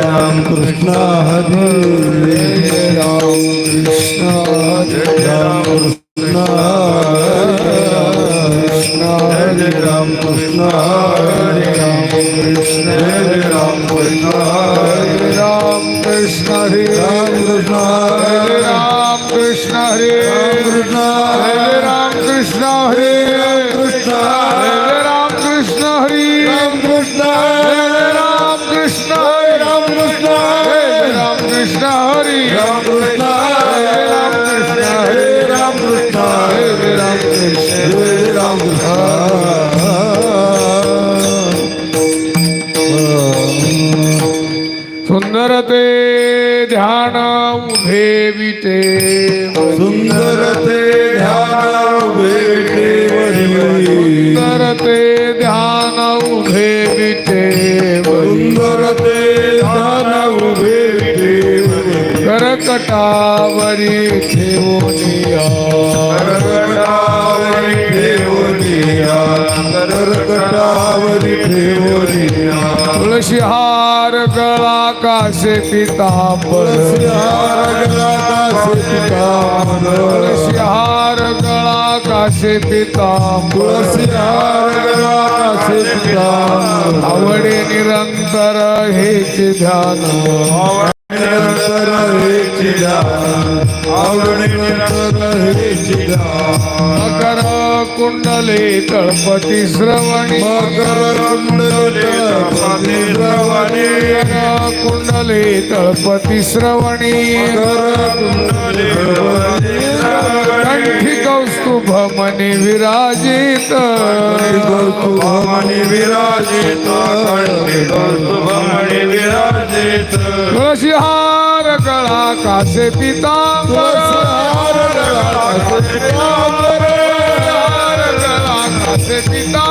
राम कृष्ण हरे राम कृष्ण हरे राम कृष्ण कृष्ण हरे राम कृष्ण हरे राम कृष्ण हरे राम कृष्ण हरे राम कृष्ण हरे राम कृष्ण हरे राम कृष्ण हरे ध्यान उभे विटे सुंदर ते ध्यान भेटे सुंदर ते ध्यान उभे विटे सुंदर ते ध्यान उभे करकटावरी ठेवूनिया करकटावरी ठेवनिया करकटावरी ठेवनिया तुळशी हार गळा से पीताम्बर सिहार गला का से पीताम्बर सिहार गला का से पीताम्बर सिहार गला का से पीताम्बर आवडे निरंतर हे ध्यान। निरंतर हे ध्यान आवडे निरंतर हे ध्यान कुंडले तळपती श्रवणी मकर कुंडले तळपती श्रवणी. कुंडले तळपती श्रवणी. कंठी कौस्तुभ मने विराजित. कौस्तुभ मने विराजित कौस्तुभ मने विराजित कळा कासे पिता আছে পিতা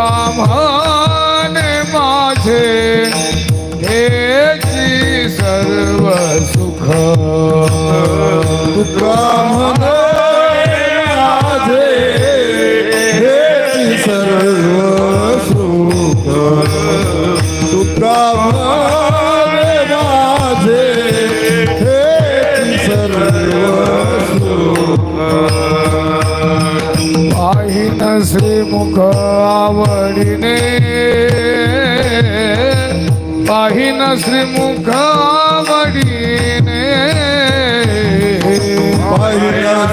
come home. શ્રી મુખ વડીને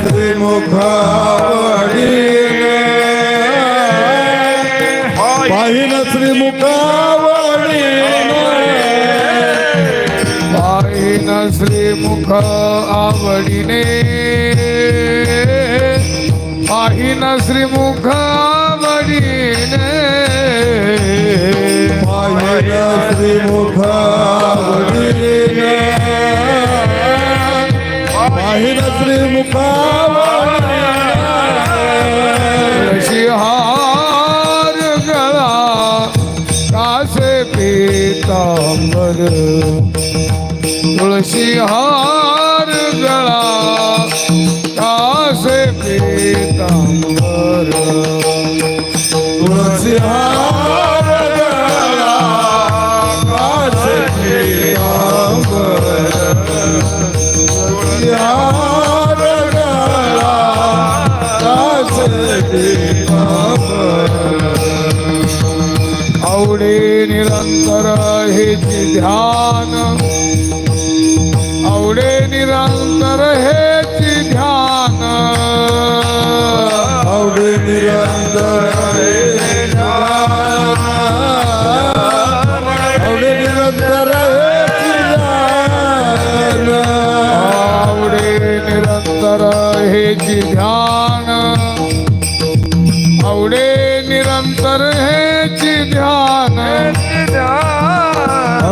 શ્રી મુખ વડીને શ્રી મુખ વડીને શ્રી મુખ આવડીને શ્રી મુખ ಶಿಹಾರಗಳ ಕಾಸೆ ಪೀತಾಂಬರ ತುಳಸಿಹಾರಗಳ ಕಾಸೆ ಪೀತಾಂಬರ ತುಳಸಿಹಾರ ध्यान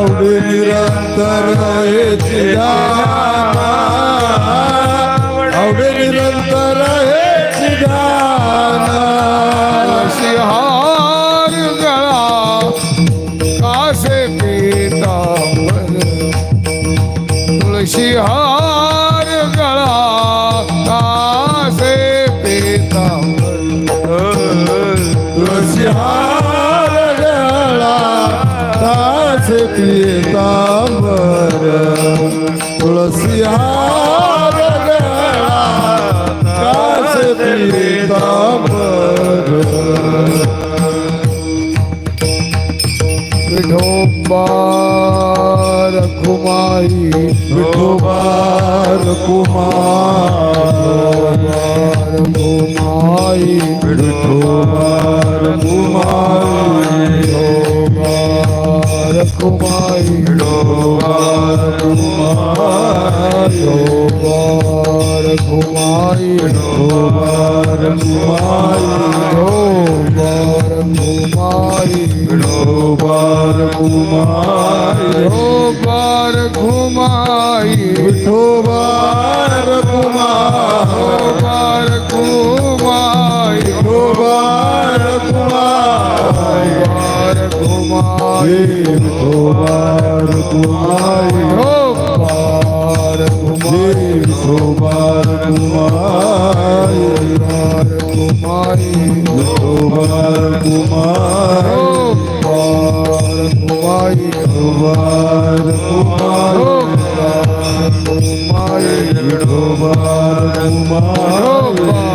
आवडे વિઠોબાર કુમારી વિઠોબાર કુમાર કુમારી વિઠોબાર કુમાર કુમારી ડોબાર કુમાર ડોબાર குமாரிடோ வாரம் குமாரிடோ வாரம் குமாரிடோ வார குமாரிடோ வார குமாரிடோ வார குமாரோ வார குமாரிடோ வார குமாரி வார குமாரிடோ வார குமாரிடோ তোমায় তোমার তোমার তোমায় তোমার তোমার তোমায় তোমার তোমার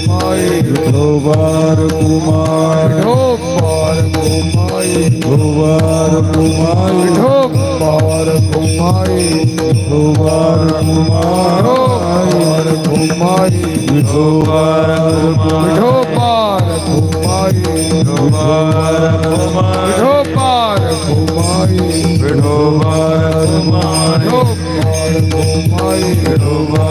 মোমাই ভোবার কুমার ঢোকবার মোমাই ভোবার কুমার ঢোকবার কুমাই ভোবার কুমার ঢোকবার কুমাই ভোবার ঢোকবার কুমাই ভোবার কুমার ঢোকবার কুমাই ভোবার কুমার ঢোকবার কুমাই ভোবার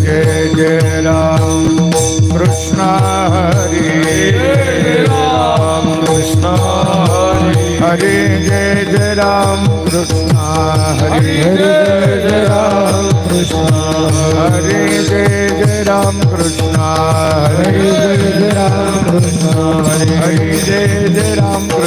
जय जय राम कृष्ण हरे राम कृष्ण हरे जय जय राम कृष्ण हरे जय जय राम कृष्ण हरे जय जय राम कृष्ण हरे जय जय राम कृष्ण हरे जय जय राम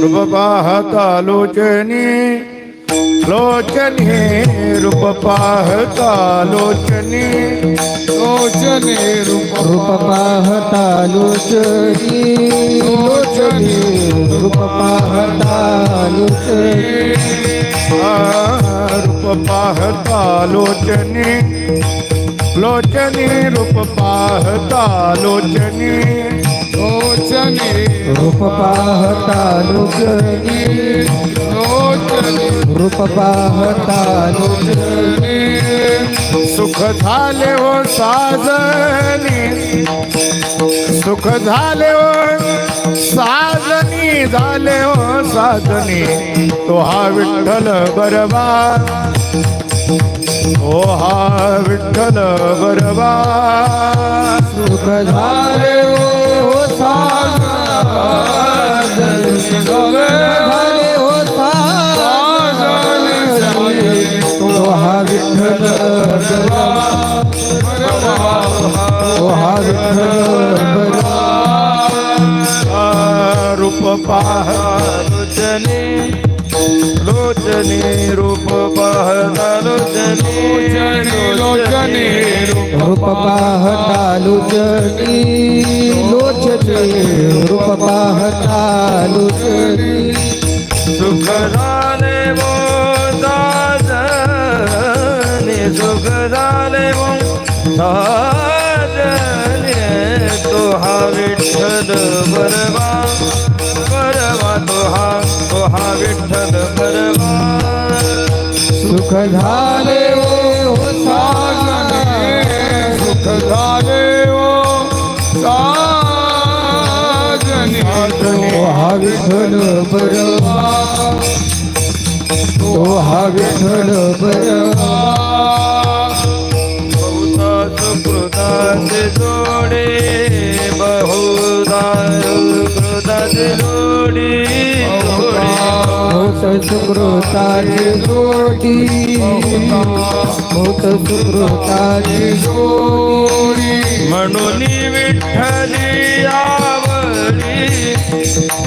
रूप पाहता रूपपाहता लोचनी रूप रूपपाहता लोचनी लोचने रूप रूप पाहता लोचनी लोचनी रूप पाहता लोचनी रूप पाहता लोचनी लोचनी रूप पाहता लोचनी लोचने रूप पाहता लोचने लोचने रूप पाहता लोचने सुख झाले हो साजनी. सुख झाले हो साजनी झाले हो साजनी. तो हा विठ्ठल बरबा ओ हा विठ्ठल बरबा सुख झाले हो रूप पाह लोचने लोचने रूप पाहता लोचने लोचने रूप पाहता लोचनी। रूप पाहता लोचनी सुख झाले वो साजने सुख झाले वो साजने तो हा विठ्ठल बरवा बरवा तो हा तो हा विठ्ठल बरवा सुख झाले विठ्ठल बरवा तो हा विठ्ठल बरवा सुकृताचे जोडे सुकृताचे जोडी जोडी. होत सुकृताची जोडी होत सुकृताची जोडी. म्हणून विठ्ठली आवडी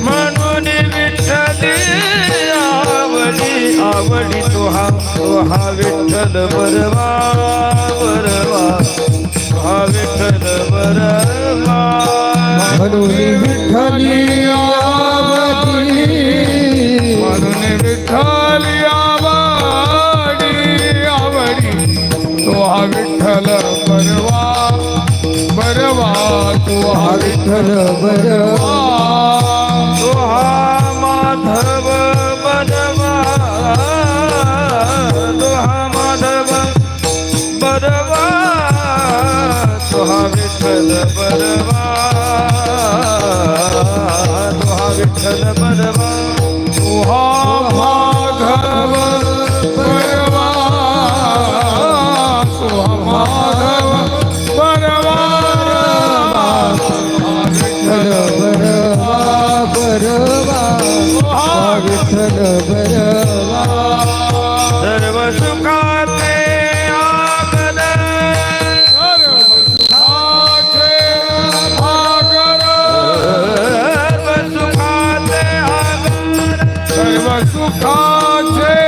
म्हणून विठ्ठली आवडी आवडी तुहा तुहा विठ्ठल बरवा बरवा. तुहा विठ्ठल बरवा. म्हणून विठ्ठली आवडी म्हणून विठ्ठल आवडी आवडी तुहा विठ्ठल बरवा बरवा. तुहा विठ्ठल बरवा. açúcar.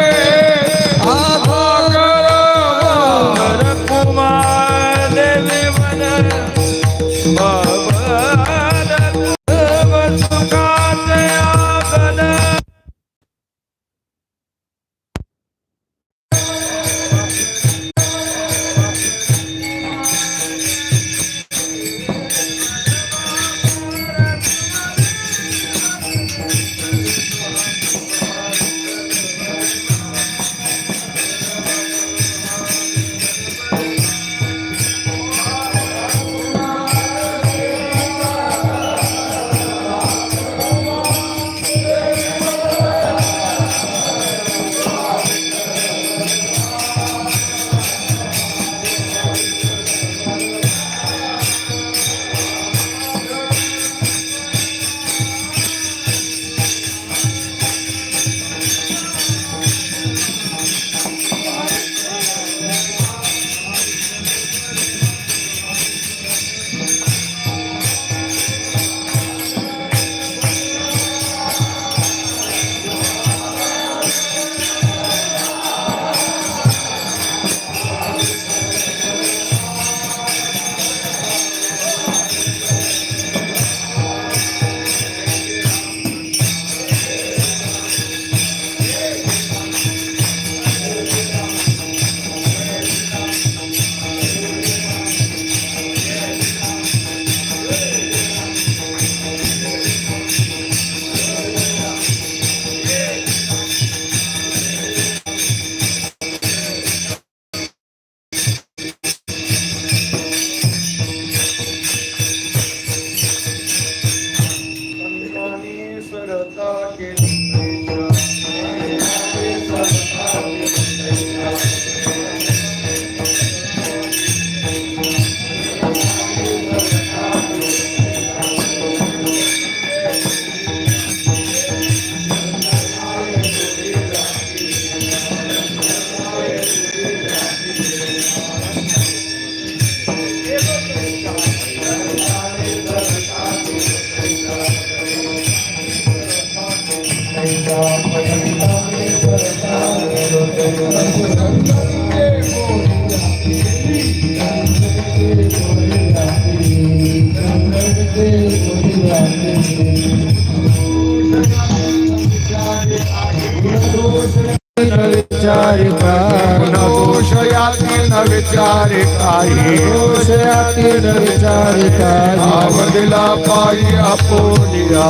पायी आपोलिया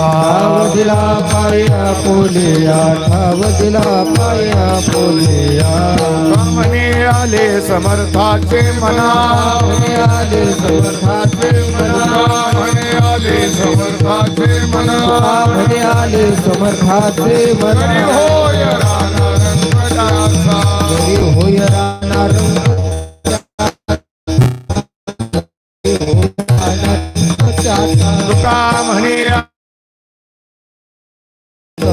दिला पाया पोलिया ठाव दिला पाया पोलिया. म्हणे आले समर्थाचे मना। आले समर्थाचे मना. आले समर्थाचे मना। म्हणे आले समर्थाचे मना. होय राणा. हरी होय राहणार तुका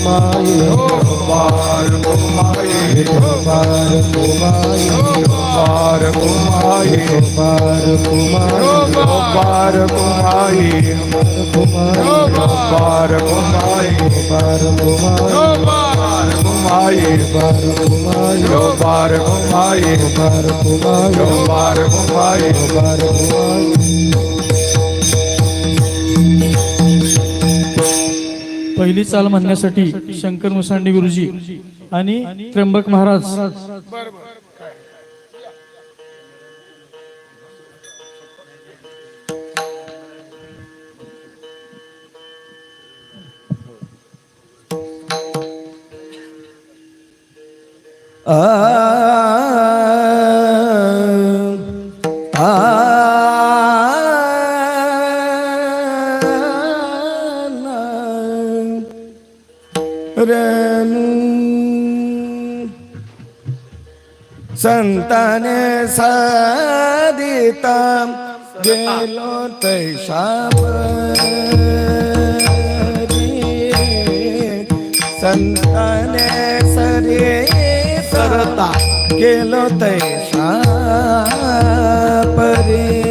विठोबार कुमाई पार कुमाई विठोबार कुमाई पार कुमाई विठोबार कुमाई पार कुमाई कुमाई पार कुमाई बार कुमाई पार कुमाई बार कुमाई पार कुमाई बार कुमाई पार कुमाई बार कुमाई पहिली चाल म्हणण्यासाठी शंकर मुसांडी गुरुजी आणि त्र्यंबक महाराज. आ संताने साधिता गेलो तैशापरी संताने सरे सरता गेलो तैशा परी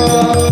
Oh.